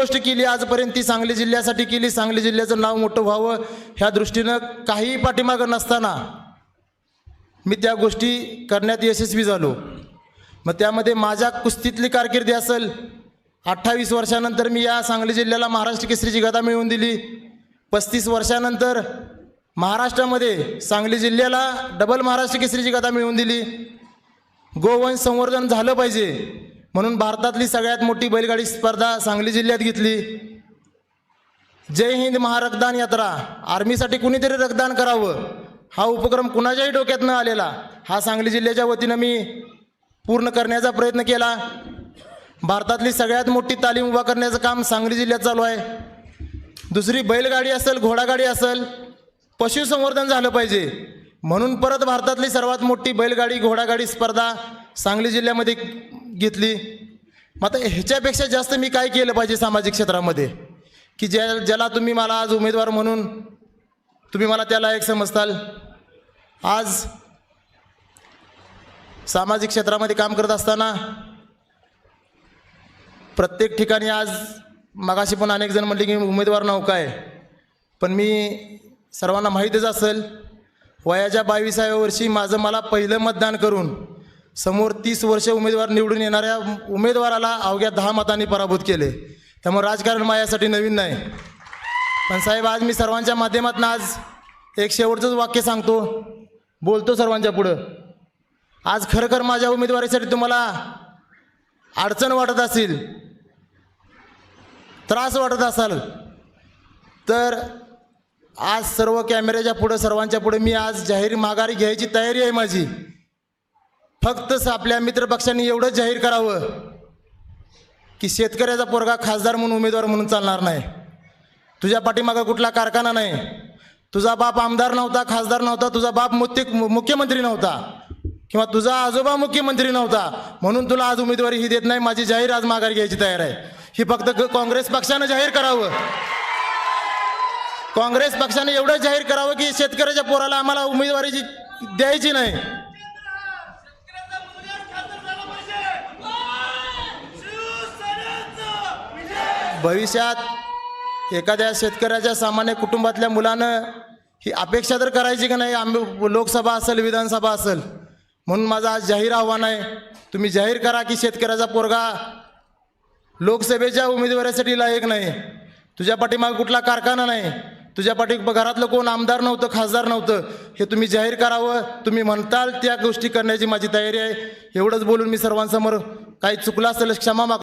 गोष्ट केली आजपर्यंत ती सांगली जिल्ह्यासाठी केली. सांगली जिल्ह्याचं नाव मोठं व्हावं ह्या दृष्टीनं काहीही पाठीमागं नसताना मी त्या गोष्टी करण्यात यशस्वी झालो. मग त्यामध्ये माझ्या कुस्तीतली कारकिर्दी असेल अठ्ठावीस वर्षानंतर मी या सांगली जिल्ह्याला महाराष्ट्र केसरीची गदा मिळवून दिली. पस्तीस वर्षानंतर महाराष्ट्रामध्ये सांगली जिल्ह्याला डबल महाराष्ट्र केसरीची गदा मिळवून दिली. गोवंश संवर्धन झालं पाहिजे. म्हणून भारतातली सगळ्यात मोठी बैलगाडी स्पर्धा सांगली जिल्ह्यात घेतली. जय हिंद महारक्तदान यात्रा. आर्मीसाठी कुणीतरी रक्तदान करावं? हा उपक्रम कुणाच्याही डोक्यात न आलेला. हा सांगली जिल्ह्याच्या वतीनं मी पूर्ण करण्याचा प्रयत्न केला. भारतातली सगळ्यात मोठी तालीम उभा करण्याचं काम सांगली जिल्ह्यात चालू आहे. दुसरी बैलगाडी असेल घोडागाडी असेल पशुसंवर्धन झालं पाहिजे. म्हणून परत भारतातली सर्वात मोठी बैलगाडी घोडागाडी स्पर्धा सांगली जिल्ह्यामध्ये घेतली. मग आता ह्याच्यापेक्षा जास्त मी काय केलं पाहिजे सामाजिक क्षेत्रामध्ये? की ज्या ज्याला तुम्ही मला आज उमेदवार म्हणून तुम्ही मला त्याला एक समजताल? आज सामाजिक क्षेत्रामध्ये काम करत असताना प्रत्येक ठिकाणी आज मगाशी पण अनेक जण म्हणले की उमेदवार नौका आहे पण मी सर्वांना माहीतच असेल वयाच्या बावीसाव्या वर्षी माझं मला पहिलं मतदान करून समोर तीस वर्ष उमेदवार निवडून येणाऱ्या उमेदवाराला अवघ्या दहा मतांनी पराभूत केले. त्यामुळे राजकारण माझ्यासाठी नवीन नाही. पण साहेब आज मी सर्वांच्या माध्यमातून आज एक शेवटचंच वाक्य सांगतो. बोलतो सर्वांच्या पुढं. आज खरखर माझ्या उमेदवारीसाठी तुम्हाला अडचण वाटत असेल त्रास वाटत असाल तर आज सर्व कॅमेऱ्याच्या पुढं सर्वांच्या पुढे मी आज जाहीर माघारी घ्यायची तयारी आहे माझी. फक्त आपल्या मित्रपक्षांनी एवढंच जाहीर करावं की शेतकऱ्याचा पोरगा खासदार म्हणून उमेदवार म्हणून चालणार नाही. तुझ्या पाठीमागं कुठला कारखाना नाही. तुझा बाप आमदार नव्हता खासदार नव्हता तुझा बाप मुत्य मुख्यमंत्री नव्हता किंवा तुझा आजोबा मुख्यमंत्री नव्हता. म्हणून तुला आज उमेदवारी ही देत नाही माझी जाहीर आज माघार घ्यायची तयार आहे. ही फक्त काँग्रेस पक्षानं जाहीर करावं. काँग्रेस पक्षाने एवढं जाहीर करावं की शेतकऱ्याच्या पोराला आम्हाला उमेदवारीची द्यायची नाही. भविष्यात एखाद्या शेतकऱ्याच्या सामान्य कुटुंबातल्या मुलानं ही अपेक्षा तर करायची का नाही? आम्ही लोकसभा असेल विधानसभा असेल. म्हणून माझं आज जाहीर आव्हान आहे तुम्ही जाहीर करा की शेतकऱ्याचा पोरगा लोकसभेच्या उमेदवारीसाठी लायक नाही. तुझ्या पाठीमागे कुठला कारखाना नाही. तुझ्या पाठी घरातलं कोण आमदार नव्हतं खासदार नव्हतं हे तुम्ही जाहीर करावं. तुम्ही म्हणताल त्या गोष्टी करण्याची माझी तयारी आहे. एवढंच बोलून मी सर्वांसमोर काही चुकलं असेल क्षमा माग